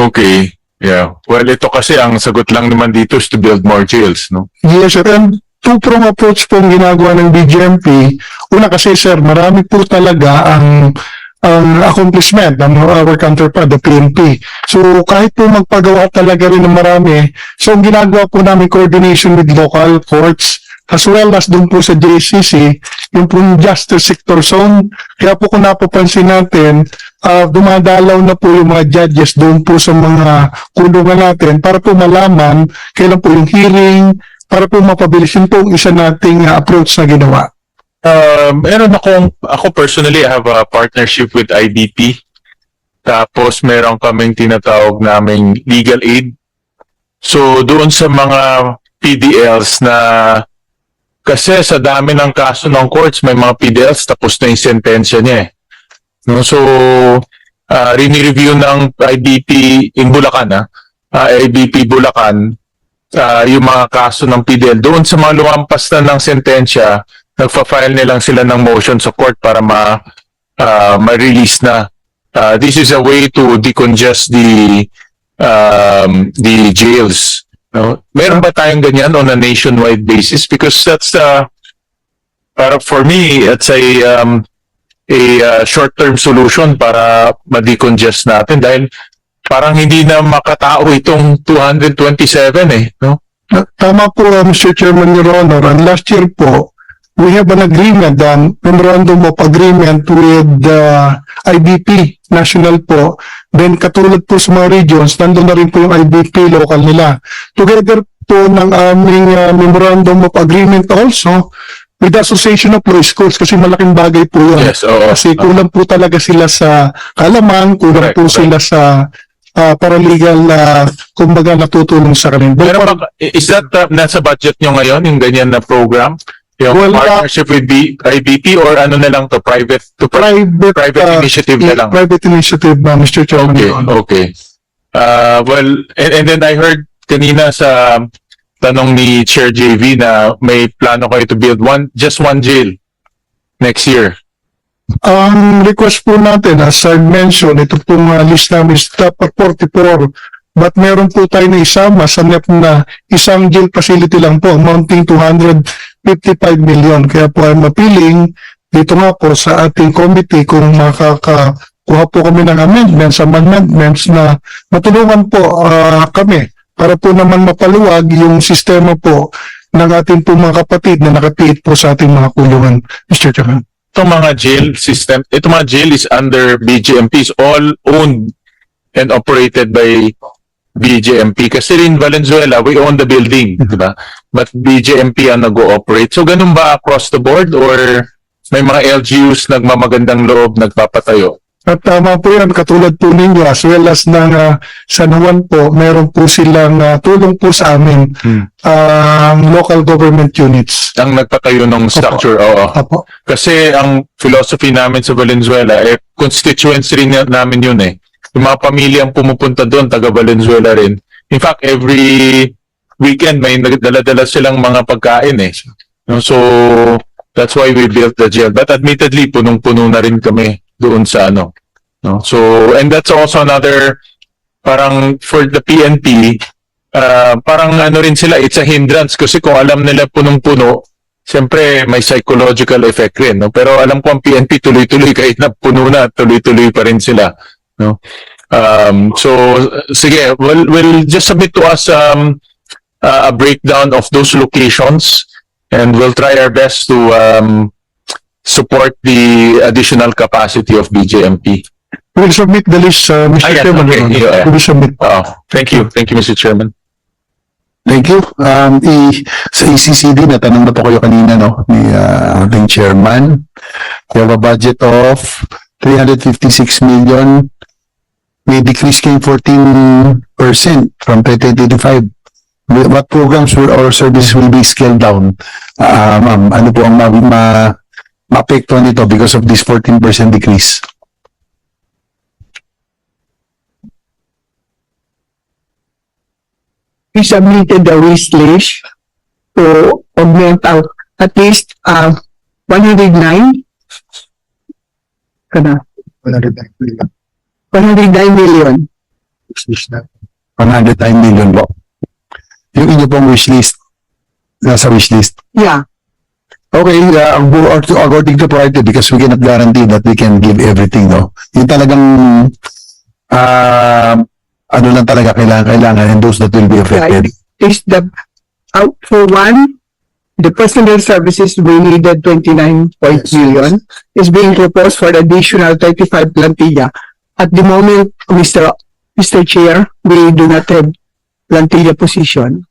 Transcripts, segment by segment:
Okay. Yeah. Well, ito kasi ang sagot lang naman dito is to build more jails, no? Yes, sir. And two-prong approach po ang ginagawa ng BGMP. Una kasi, sir, marami po talaga ang ang accomplishment ng our counterpart, the PNP. So, kahit po magpagawa talaga rin ng marami, so ang ginagawa po namin coordination with local courts, as well as doon po sa JCC, yung po yung justice sector zone. Kaya po kung napapansin natin, ah, dumadalaw na po yung mga judges doon po sa mga kulungan natin para po malaman kailan po yung hearing, para po mapabilis yun po ang isa nating ah, approach na ginawa. Uh, meron akong, ako personally, I have a partnership with IBP. Tapos meron kaming tinatawag naming legal aid. So doon sa mga PDLs na kasi sa dami ng kaso ng courts, may mga PDLs tapos na yung sentensya niya eh. No, so, uh, rini-review ng IBP in Bulacan, ah, ah, IBP Bulacan, ah, yung mga kaso ng PDL. Doon sa mga lumampas na ng sentensya, nagfa-file nilang sila ng motion sa court para ma ah, ma-release na. Ah, this is a way to decongest the um, the jails. No? Meron ba tayong ganyan on a nationwide basis? Because that's the para for me, it's a um, a uh, short-term solution para ma-decongest natin dahil parang hindi na makatao itong 227 eh, no? Tama po, uh, Mr. Chairman, Your Honor. Last year po, we have an agreement, um, memorandum of agreement with the IBP national po. Then katulad po sa mga regions, nandun na rin po yung IBP local nila. Together po ng aming uh, memorandum of agreement also with the Association of Law Schools kasi malaking bagay po yun. Yes, oo. Kasi kulang po talaga sila sa kalaman, kulang Correct, po correct. sila sa ah, paralegal na kumbaga natutulong sa kanila. Pero ba, is that uh, nasa budget nyo ngayon, yung ganyan na program? Yung Wala. partnership with B, IBP or ano na lang to, private to private, private uh, initiative na lang. Private initiative, uh, Mr. Chairman. Okay, okay. Uh, well, and, and then I heard kanina sa tanong ni Chair JV na may plano kayo to build one, just one jail next year. Um, request po natin, as I mentioned, ito pong uh, list namin is dapat 44 But meron po tayo na isama sa NEP na isang jail facility lang po, amounting 200 55 million. Kaya po ay mapiling dito nga po sa ating committee kung makakakuha po kami ng amendments, amendments na matulungan po uh, kami para po naman mapaluwag yung sistema po ng ating po mga kapatid na nakatiit po sa ating mga kulungan, Mr. Chairman. Itong mga jail system, itong mga jail is under BJMP, is all owned and operated by BJMP. Kasi rin Valenzuela, we own the building, di ba? But BGMP ang nag-ooperate. So ganun ba across the board or may mga LGUs nagmamagandang loob, nagpapatayo? At tama po yan, katulad po ninyo, as well as ng ah, San Juan po, meron po silang ah, tulong po sa amin, Hmm. ang local government units. Ang nagpatayo ng structure, oo. Apo. Kasi ang philosophy namin sa Valenzuela, eh, constituency rin na- namin yun eh. Yung mga pamilyang pumupunta doon, taga Valenzuela rin. In fact, every weekend may nagdala-dala silang mga pagkain eh. So, that's why we built the jail. But admittedly, punong-puno na rin kami doon sa ano. No? So, and that's also another, parang for the PNP, uh, parang ano rin sila, it's a hindrance kasi kung alam nila punong-puno, Siyempre, may psychological effect rin, no? Pero alam ko ang PNP tuloy-tuloy kahit na puno na, tuloy-tuloy pa rin sila, no? Um, so, sige, we'll, we'll just submit to us um, uh, a breakdown of those locations and we'll try our best to um, support the additional capacity of BJMP. We'll submit the list, uh, Mr. Ayan, Chairman. okay, Your Honor. yeah. We'll submit. Uh, thank you. Thank you, Mr. Chairman. Thank you. Um, i, sa ECCD, natanong na po kayo kanina, no, ni uh, ating chairman. We have a budget of 356 million. May decrease kayong 14% from 2025. What programs will, or services will be scaled down? Uh, ma'am, ano po ang ma, ma, ma-apektuhan nito because of this 14% decrease? we submitted a wish list to augment our at least uh, 109 kana 109 million 109 million po. Yung inyo pong wish list, nasa wish list. Yeah, Okay, uh, or to, according to priority, because we cannot guarantee that we can give everything, no? Yung talagang, uh, ano lang talaga kailangan, kailangan, and those that will be affected. is the, out for one, the personnel services we needed twenty-nine point million is being proposed for additional thirty-five plantilla. At the moment, Mr. Mr. Chair, we do not have plantilla position.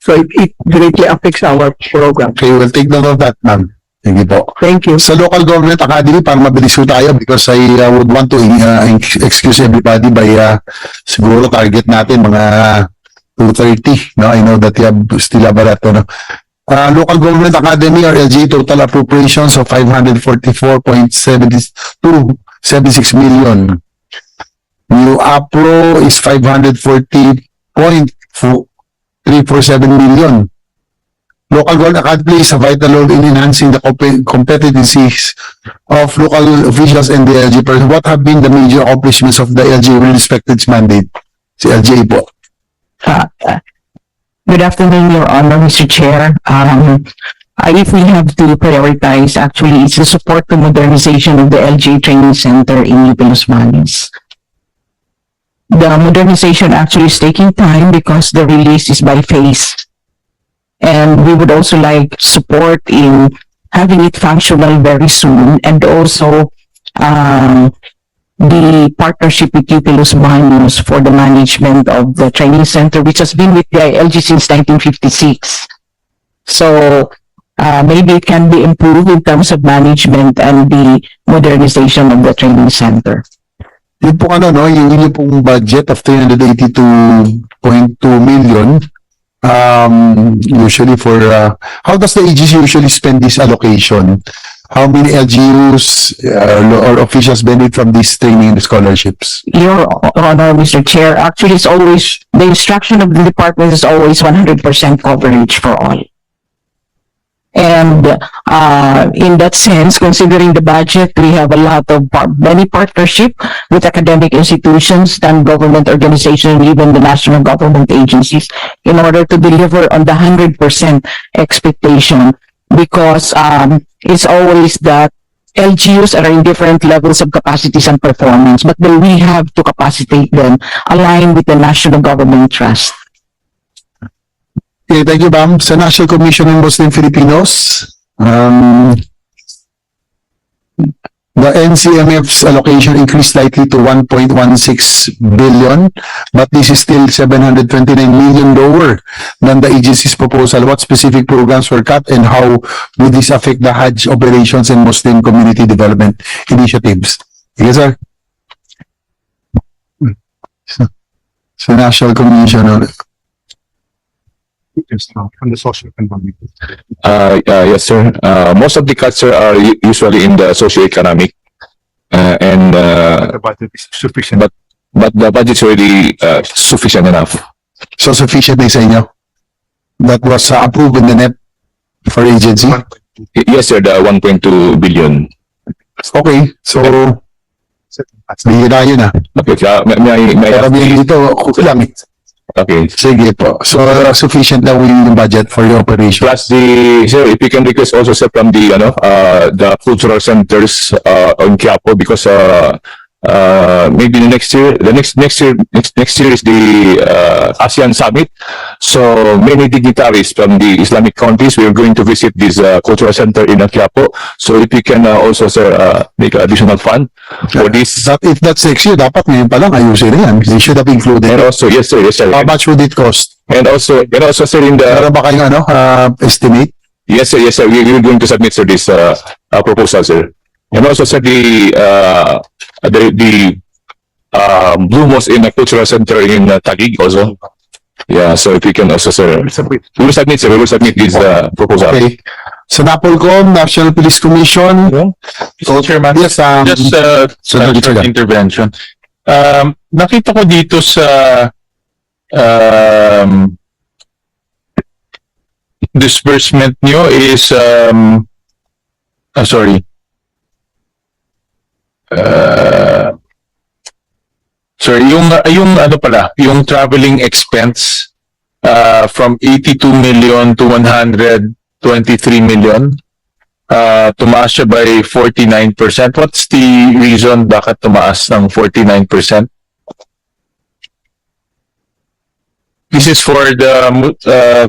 So it, it greatly affects our program. Okay, we'll take note of that, ma'am. Thank you po. Thank you. Sa local government academy, para mabilis ko tayo because I uh, would want to uh, ex- excuse everybody by uh, siguro target natin mga 230. No? I know that you have still have a lot. No? Uh, local government academy or LG total appropriations of 544.76 million. New APRO is 540.347 million. Local government academy plays a vital role in enhancing the compe- competitiveness of local officials and the LG. person. What have been the major accomplishments of the LG with respect to its mandate? Si LGA po. Uh, Good afternoon, Your Honor, Mr. Chair. Um, if we have to prioritize, actually, it's the support to modernization of the LG Training Center in New Los Baños. The modernization actually is taking time because the release is by phase. And we would also like support in having it functional very soon and also, um, the partnership with UP Los Baños for the management of the training center, which has been with the ILG since nineteen fifty-six. So, uh, maybe it can be improved in terms of management and the modernization of the training center. Yung po ano, no, yung inyo pong budget of 382.2 million, um, usually for, uh, how does the agency usually spend this allocation? How many LGUs uh, or officials benefit from this training and scholarships? Your Honor, Mr. Chair, actually it's always, the instruction of the department is always one hundred percent coverage for all. And, uh, in that sense, considering the budget, we have a lot of, par- many partnership with academic institutions and government organizations, even the national government agencies, in order to deliver on the hundred percent expectation. Because, um, it's always that LGUs are in different levels of capacities and performance, but then we have to capacitate them align with the national government trust. Okay, thank you, ma'am. Sa National Commission on Muslim Filipinos, um, the NCMF's allocation increased slightly to 1.16 billion, but this is still 729 million lower than the agency's proposal. What specific programs were cut and how would this affect the Hajj operations and Muslim community development initiatives? Yes, sir. Sa National Commission on From the social economic. Uh, uh, yes, sir. Uh, most of the cuts, sir, are u- usually in the socio-economic. Uh, and, uh, The budget is sufficient. But- but the budget's already, uh, sufficient enough. So sufficient na sa inyo? That was uh, approved in the NEP for agency? Y- Yes, sir, the one point two billion. Okay, so bihira yun ah. Okay, uh, may, may, may, Pero bihin dito, kulang. Okay. Sige po. So uh, sufficient na yung budget for your operation. Plus the, sir, if you can request also, sir, from the, ano, uh, the cultural centers, uh, on Quiapo, because, uh, uh, maybe the next year, the next, next year, next, next year is the, uh, ASEAN Summit. So many dignitaries from the Islamic countries, we are going to visit this, uh, cultural center in Quiapo. So if you can, uh, also, sir, uh, make additional fund for this. That, if that's next year, dapat ngayon pa lang ayusin yan. They should have included. And also, yes, sir, yes, sir. How much would it cost? And also, and also, sir, in the, Meron ba kayong ano, uh, estimate? Yes, sir. Yes, sir. We, we're going to submit, sir, this, uh, uh, proposal, sir. And also, sir, the, uh, the, the, uh, Blue Moss in a cultural center in uh, Taguig also. Yeah, so if you can also, sir, we will submit, sir, we will submit this, uh, proposal. Okay. Sa NAPOLCOM, National Police Commission. Mr. Chairman, Yes, um, just uh, Senator short Chagan. intervention. Um, nakita ko dito sa um, disbursement nyo is um, ah, sorry. Uh, Sorry, yung, yung ano pala, yung traveling expense uh, from 82 million to 123 million. Uh, tumaas siya by 49%. What's the reason bakit tumaas ng 49%? This is for the uh,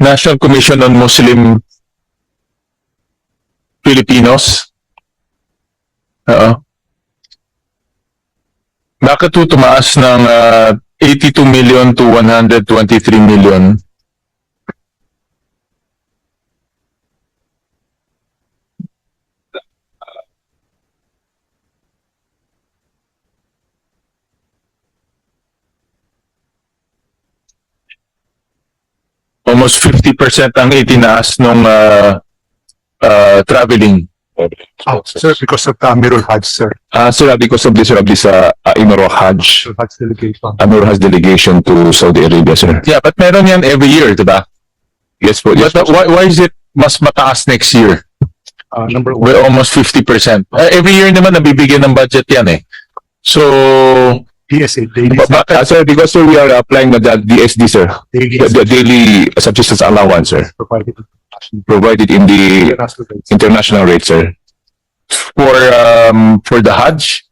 National Commission on Muslim Filipinos. Oo. Bakit ito tumaas ng ah, 82 million to 123 million? Almost 50% ang itinaas nung ah, ah, traveling. Oh, sir, because of the Amirul Hajj, sir. Uh, sir, because of this, sir, of this, uh, uh, Imaro Hajj, Hajj delegation. Amaro Hajj delegation to Saudi Arabia, sir. Yeah, but meron yan every year, di ba? Yes po, yes But po. uh, why, why is it mas mataas next year? Uh, number By almost 50%. Uh, every year naman nabibigyan ng budget yan eh. So, PSA, daily, ba- bakit? Uh, sir, because sir, we are applying the the DSD, sir, daily the, the daily subsistence allowance, sir, provided. Provided in the international rate, sir. for um for the Hajj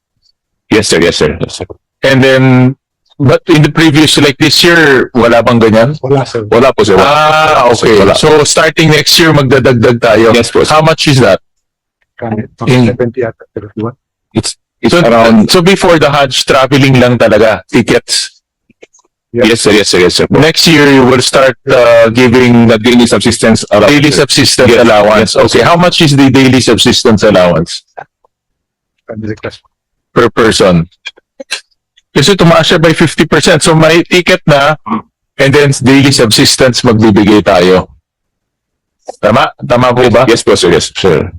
Yes, sir, yes, sir. Yes, sir. and then but in the previous like this year wala bang ganyan? Wala, sir. Wala po, sir. Ah, okay. Wala. So starting next year magdadagdag tayo. Yes po, sir. How much is that? In- 70 at 31. It's So, around, so before the Hajj traveling lang talaga tickets. Yes, sir, yes, sir, yes, sir. Next year you will start uh, giving The daily subsistence allowance. daily subsistence Yes, allowance. yes, Okay, how much is the daily subsistence allowance per person? Kasi tumaas siya by 50%. So may ticket na and then daily subsistence magbibigay tayo. Tama? Tama po ba? Yes po, sir, yes, sir.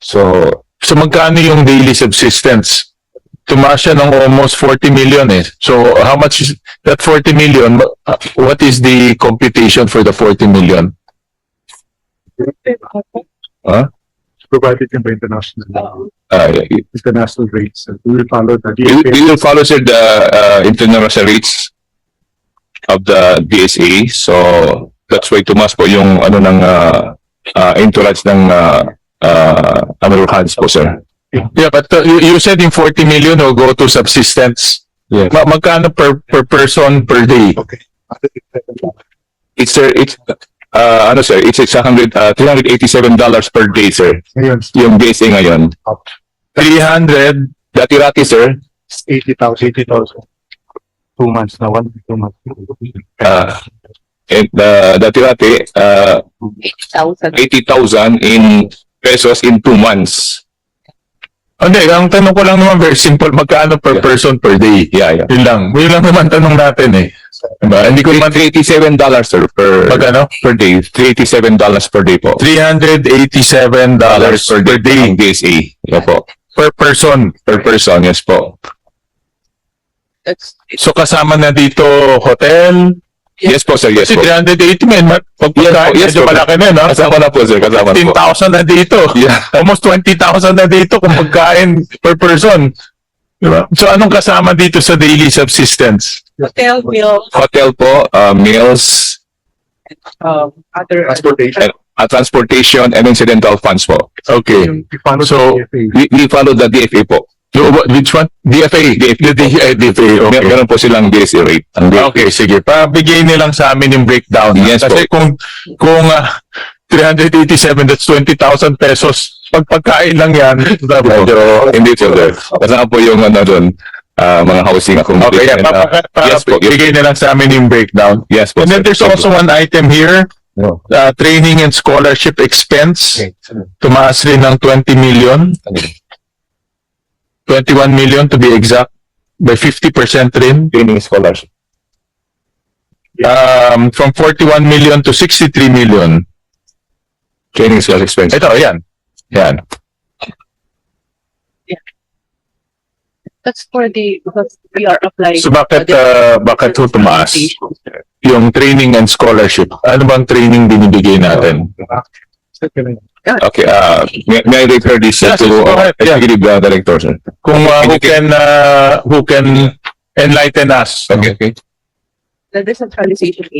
So, So magkano yung daily subsistence? Tumaas siya ng almost 40 million eh. So how much is that 40 million? uh, What is the computation for the 40 million? Provided in the international, uh, international rates. We will follow the we, we DFA. will follow, sir, the, uh, international rates of the DSA. So, that's why tumas po yung, ano, ng, uh, uh, entourage ng, uh, uh, Hajj po, sir. Yeah, but uh, you, you said yung 40 million will go to subsistence. Yes. Ma magkano per per person per day? Okay. It's, sir, it's, uh, ano, sir, it's six hundred, uh, three hundred eighty-seven dollars per day, sir. Ngayon, Yung DSA ngayon. 300 Dati-rati, sir, 80,000, 80,000. Two months na, one, two months. uh, and, uh, dati-rati, uh, 80,000. 80,000 in pesos in two months. Hindi, ang tanong ko lang naman very simple, magkano per Yeah. person per day? Yeah, yeah. Yun lang. Yun lang naman tanong natin eh. Diba? Hindi ko naman $387 dollars, sir, per, magkano? per day. $387 dollars per day po. $387 dollars per day Ang DSA. Yeah po. per person. Per person, yes po. So kasama na dito hotel. Yes po, sir, yes Kasi po. 380 men, pag Yes po, pagkain, yes medyo po. malaki na, no? Kasama na po, sir, kasama na po. 15,000 na dito. Yeah. Almost 20,000 na dito kung pagkain per person. Diba? So anong kasama dito sa daily subsistence? Hotel bill, Hotel po, uh, meals, um, other. Transportation. uh, transportation, and incidental funds po. Okay. So. We, we follow the DFA po. So, what- which one? DFA. DFA. The DFA. DFA. Mer- Okay. Meron po silang DSA rate. Ang DFA. Okay, sige. Pabigay nilang sa amin yung breakdown. Yes Kasi kung, kung ah, 387, that's 20,000 pesos. Pag pagkain lang yan, Medyo, hindi po, sir. Kasama po yung ano doon, ah, mga housing Okay, accommodation. yeah, ah, papaka, yes po, yes. bigay nilang sa amin yung breakdown. yes po, And then sir. there's also one item here, uh, training and scholarship expense. Tumaas rin ng 20 million. 21 million to be exact. By 50% rin. Training scholarship. Um, from 41 million to 63 million. Training scholarship expense. Ito, yan. Yan. That's for the, because we are applying. So bakit, uh, bakit ho tumaas? Yung training and scholarship. Ano bang training binibigay natin? Okay, uh, may, may I refer this uh, Yes, to uh, ahead, yeah. executive uh, director, sir? Kung uh, who can, uh, who can enlighten us. Okay, okay. The decentralization aid